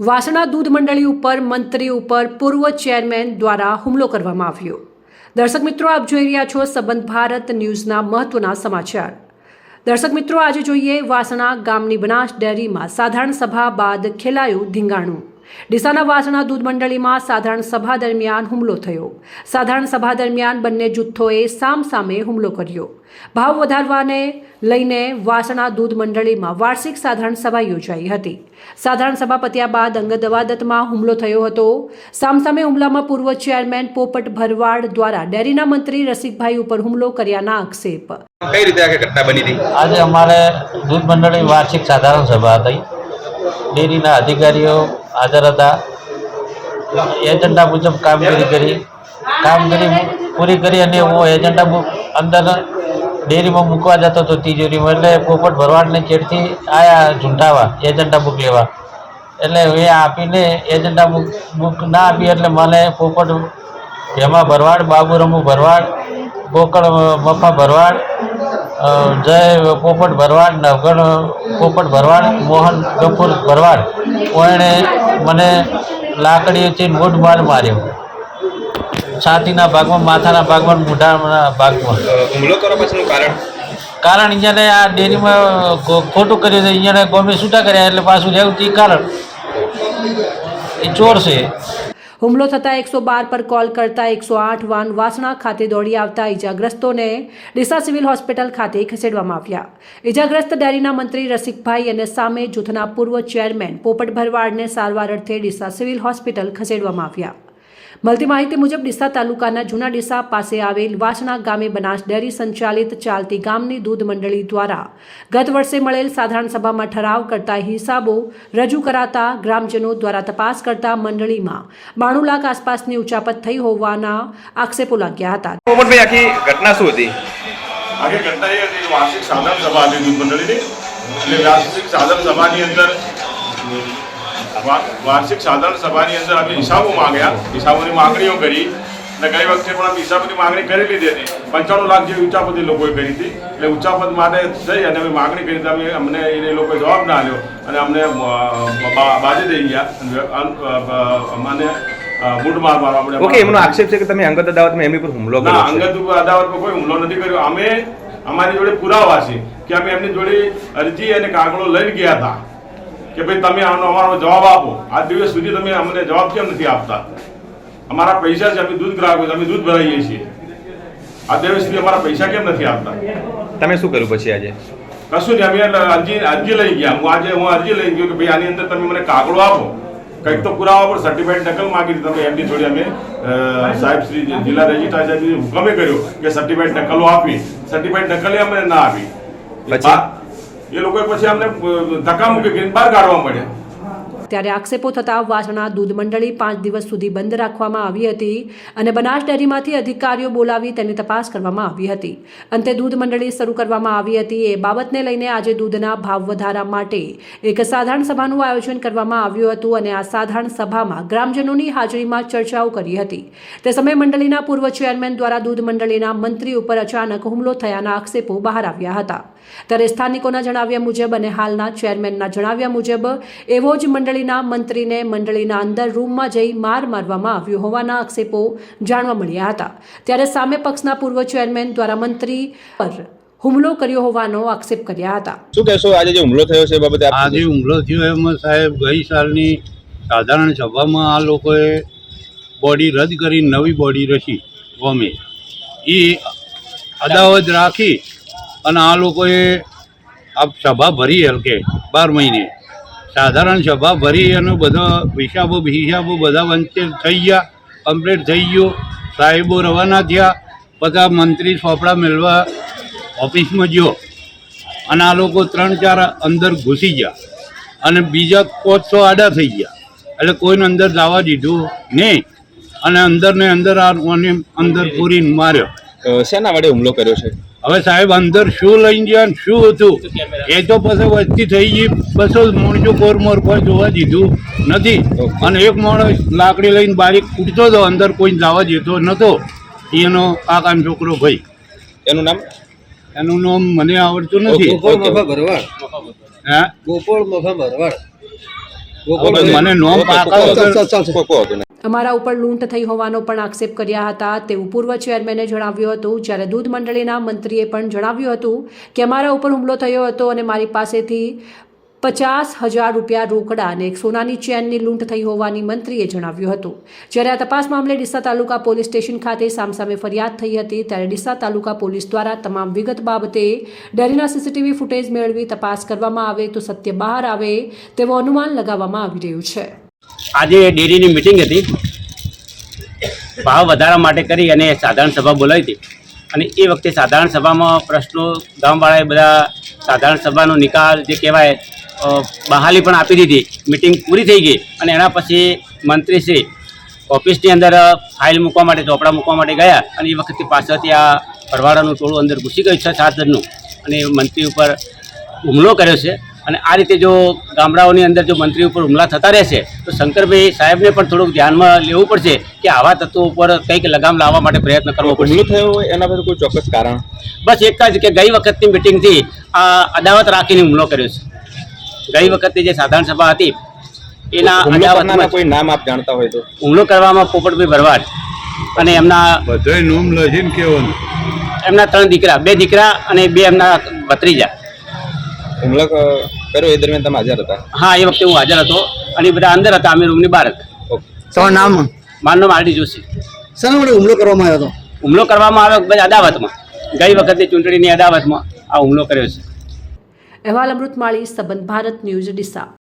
વાસણા દૂધ મંડળી ઉપર મંત્રી ઉપર પૂર્વ ચેરમેન દ્વારા હુમલો કરવામાં આવ્યો. દર્શક મિત્રો, આપ જોઈ રહ્યા છો સંબંધ ભારત ન્યૂઝના મહત્વના સમાચાર. દર્શક મિત્રો, આજે જોઈએ વાસણા ગામની બનાસ ડેરીમાં સાધારણ સભા બાદ ખેલાયું ધીંગાણું. ડીસાના વાસણા દૂધ મંડળીમાં સાધારણ સભા દરમિયાન હુમલો થયો. સાધારણ સભા દરમિયાન બંને જૂથોએ સામસામે હુમલો કર્યો. ભાવ વધારવાને લઈને વાસણા દૂધ મંડળીમાં વાર્ષિક સાધારણ સભા યોજાઈ હતી. સાધારણ સભા પત્યા બાદ અંગત અવાદતમાં હુમલો થયો હતો. સામસામે હુમલામાં પૂર્વ ચેરમેન પોપટ ભરવાડ દ્વારા ડેરીના મંત્રી રસિકભાઈ ઉપર હુમલો કર્યાના આક્ષેપ. કઈ રીતે ઘટના બની હતી? આજે અમારે દૂધ મંડળની વાર્ષિક સાધારણ સભા થઈ ડેરીના અધિકારીઓ હાજર હતા. એજન્ડા મુજબ કામગીરી કરી. કામગીરી પૂરી કરી અને હું એજન્ડા અંદર ડેરીમાં મૂકવા જતો હતો તિજોરીમાં. એટલે પોપટ ભરવાડને ચેડથી આયા ઝૂંટાવા એજન્ડા બુક લેવા. એટલે એ આપીને એજન્ડા બુક બુક ના આપી એટલે મને પોપટ ભેમા ભરવાડ, બાબુરમુ ભરવાડ, ગોકળ મફા ભરવાડ જય પોપટ ભરવાડ, નવગણ પોપટ ભરવાડ, મોહન ગફુર ભરવાડ. એણે મને લાકડીઓથી મૂઢ માર માર્યો. છાતીના ભાગમાં માથાના ભાગમાં મૂઢાના ભાગમાં. હુમલો કરવા પાછળનું કારણ? કારણ અહીંયાને આ ડેરીમાં ખોટું કર્યું છે. અહીંયાને ગોમે છૂટા કર્યા એટલે પાછું રહેવું તે કારણ. એ ચોર છે. હુમલો થતાં એકસો બાર પર કોલ કરતા એકસો આઠ વાન વાસણા ખાતે દોડી આવતા ઇજાગ્રસ્તોને ડીસા સિવિલ હોસ્પિટલ ખાતે ખસેડવામાં આવ્યા. ઇજાગ્રસ્ત ડેરીના મંત્રી રસિકભાઈ અને સામે જૂથના પૂર્વ ચેરમેન પોપટ ભરવાડને સારવાર અર્થે ડીસા સિવિલ હોસ્પિટલ ખસેડવામાં આવ્યા. મળતી માહિતી મુજબ ડીસા તાલુકાના જૂના ડીસા પાસે આવેલ વાસણા ગામે બનાસ ડેરી સંચાલિત ચાલતી ગામની દૂધ મંડળી દ્વારા ગત વર્ષે મળેલ સાધારણ સભામાં ઠરાવ કરતા હિસાબો રજૂ કરાતા ગ્રામજનો દ્વારા તપાસ કરતા મંડળીમાં બાણું લાખ આસપાસની ઉચાપત થઈ હોવાના આક્ષેપો લાગ્યા હતા. આખી ઘટના શું હતી? આગે ઘટના એ હતી વાર્ષિક સાધારણ સભા હતી દૂધ મંડળીની. એટલે વાર્ષિક સાધારણ સભાની અંદર વાર્ષિક સાધારણ સભાની અંદર અમે હિસાબો માંગ્યા. હિસાબોની માંગણીઓ કરી અને ગઈ વખતે પણ અમે હિસાબોની માંગણી કરી લીધી હતી. પંચાણું લાખ જેવી ઉચ્ચાપતિ લોકોએ કરી હતી. એટલે ઉચ્ચાપત માટે જઈ અને અમે માંગણી કરી અમે અમને એ લોકોએ જવાબ ના આવ્યો અને અમને બાજી દઈ ગયા. અમને બૂટ માર મારવા ઓકે એમનો આક્ષેપ છે કે તમે અંગત અદાવતમાં એમની પર હુમલો કર્યો અંગત અદાવતમાં કોઈ હુમલો નથી કર્યો. અમે અમારી જોડે પુરાવા છે કે અમે એમની જોડે અરજી અને કાગળો લઈને ગયા હતા. કે ભાઈ તમે આનો અમારો જવાબ આપો. આ દિવસ સુધી તમે અમને જવાબ કેમ નથી આપતા? અમારા પૈસા છે અમે દૂધ ગ્રાહકો અમે દૂધ ભરાઈએ છીએ. આ દિવસ સુધી અમારા પૈસા કેમ નથી આપતા? તમે શું કર્યું પછી આજે? કશું નહીં અમે અરજી અરજી લઈ ગયા. હું આજે હું અરજી લઈ ગયો કે ભાઈ આની અંદર તમે મને કાગળો આપો. કંઈક તો પુરાવા પર સર્ટિફાઈડ નકલ માંગી તમે એમની જોડે અમે સાહેબ શ્રી જિલ્લા રજિસ્ટ્રાર સાહેબ હુકમે કર્યો કે સર્ટિફાઈડ નકલો આપી. સર્ટિફાઈડ નકલે અમને ના આપી. પછી? એ લોકોએ પછી અમને ધક્કા મૂકી કરીને બહાર કાઢવા મળ્યા. ત્યારે આક્ષેપો થતા વાસણા દૂધ મંડળી પાંચ દિવસ સુધી બંધ રાખવામાં આવી હતી અને બનાસ ડેરીમાંથી અધિકારીઓ બોલાવી તેની તપાસ કરવામાં આવી હતી. અંતે દૂધ મંડળી શરૂ કરવામાં આવી હતી. એ બાબતને લઈને આજે દૂધના ભાવ વધારા માટે એક સાધારણ સભાનું આયોજન કરવામાં આવ્યું હતું અને આ સાધારણ સભામાં ગ્રામજનોની હાજરીમાં ચર્ચાઓ કરી હતી. તે સમયે મંડળીના પૂર્વ ચેરમેન દ્વારા દૂધ મંડળીના મંત્રી ઉપર અચાનક હુમલો થયાના આક્ષેપો બહાર આવ્યા હતા. ત્યારે સ્થાનિકોના જણાવ્યા મુજબ અને હાલના ચેરમેનના જણાવ્યા મુજબ એવો જ મંડળીના મંત્રીને મંડળીના અંદર રૂમમાં જઈ માર મારવામાં આવ્યો હોવાના આક્ષેપો જાણવા મળ્યા હતા. ત્યારે સામે પક્ષના પૂર્વ ચેરમેન દ્વારા મંત્રી પર હુમલો કર્યો હોવાનો આક્ષેપ કર્યા હતા. શું કહેશો? આજે જે હુમલો થયો છે બાબતે આજે હુમલો થયો એમાં સાહેબ. ગઈ સાલની સાધારણ સભામાં આ લોકોએ બોડી રદ કરી નવી બોડી રચી ગમે. એ અદાવત રાખી અને આ લોકોએ આ સભા ભરી હલકે બાર મહિને. સાધારણ સભા ભરી અને બધા હિસાબો હિસાબો બધા વંચે થઈ ગયા કમ્પ્લીટ થઈ ગયો. સાહેબો રવાના થયા, બધા મંત્રી સોપડા મેળવા ઓફિસમાં ગયો. અને આ લોકો ત્રણ ચાર અંદર ઘૂસી ગયા. અને બીજા કોચસો આડા થઈ ગયા. એટલે કોઈને અંદર જવા દીધું નહીં. અને અંદર ને અંદર આ અંદર પૂરીને માર્યો. શેના વડે હુમલો કર્યો છે? હવે સાહેબ અંદર શું લઈને ગયા ને શું હતું? એ તો પછી વસ્તી થઈ ગઈ. બસો માણસો કોર મોર કોઈ જોવા દીધું નથી. અને એક માણસ લાકડી લઈને બારીક કૂટતો હતો અંદર કોઈ જવા દેતો નહોતો એનો કાકાનો છોકરો ભાઈ. એનું નામ? એનું નામ મને આવડતું નથી. ભરવાડ મને નોમ પાકા અમારા ઉપર લૂંટ થઈ હોવાનો પણ આક્ષેપ કર્યા હતા. તેવું પૂર્વ ચેરમેને જણાવ્યું હતું. જ્યારે દૂધ મંડળીના મંત્રીએ પણ જણાવ્યું હતું કે, અમારા ઉપર હુમલો થયો હતો અને મારી પાસેથી પચાસ હજાર રૂપિયા રોકડા અને એક સોનાની ચેનની લૂંટ થઈ હોવાની મંત્રીએ જણાવ્યું હતું. જ્યારે આ તપાસ મામલે ડીસા તાલુકા પોલીસ સ્ટેશન ખાતે સામસામે ફરિયાદ થઈ હતી, ત્યારે ડીસા તાલુકા પોલીસ દ્વારા તમામ વિગત બાબતે ડેરીના સીસીટીવી ફૂટેજ મેળવી તપાસ કરવામાં આવે તો સત્ય બહાર આવે તેવો અનુમાન લગાવવામાં આવી રહ્યું છે. આજે ડેરીની મિટિંગ હતી. ભાવ વધારા માટે કરી અને સાધારણ સભા બોલાવી હતી. અને એ વખતે સાધારણ સભામાં પ્રશ્નો, ગામવાળાએ બધા સાધારણ સભાનો નિકાલ જે કહેવાય બહાલી પણ આપી દીધી. મિટિંગ પૂરી થઈ ગઈ અને એના પછી મંત્રીશ્રી ઓફિસની અંદર ફાઇલ મૂકવા માટે, ચોપડા મૂકવા માટે ગયા અને એ વખતે પાછળથી આ ભરવાડાનું ટોળું અંદર ઘૂસી ગયું છે સાત જણનું અને મંત્રી ઉપર હુમલો કર્યો છે. અને આ રીતે જો ગામડાઓની અંદર જો મંત્રી ઉપર હુમલા થતા રહેશે તો શંકરભાઈ સાહેબને પણ થોડુંક ધ્યાનમાં લેવું પડશે કે આવા તત્વો ઉપર કંઈક લગામ લાવવા માટે પ્રયત્ન કરવો પડશે. થયો હોય એના પર કોઈ ચોક્કસ કારણ? બસ એક જ કે ગઈ વખતની મિટિંગથી આ અદાવત રાખીને હુમલો કર્યો છે. ગઈ વખતની જે સાધારણ સભા હતી એના અદાવતમાં કોઈ નામ આપ જાણતા હોય તો? હુમલો કરવામાં પોપટભાઈ ભરવાડ અને એમના બધાય નોમ લખીને કેવાનું એમના ત્રણ દીકરા બે દીકરા અને બે એમના ભત્રીજા. હુમલો કર્યો એ દરમિયાન તમે હાજર હતા? હા એ વખતે હું હાજર હતો અને એ બધા અંદર હતા અમે રૂમની બહાર હતા. તમારું નામ? મારું નામ આરડી જોશી. શાના માટે હુમલો કરવામાં આવ્યો હતો? હુમલો કરવામાં આવ્યો બધા અદાવતમાં. ગઈ વખતે ચૂંટણીની અદાવતમાં આ હુમલો કર્યો છે. અહેવાલ અમૃત માળી સંબંધ ભારત ન્યૂઝ ડીસા.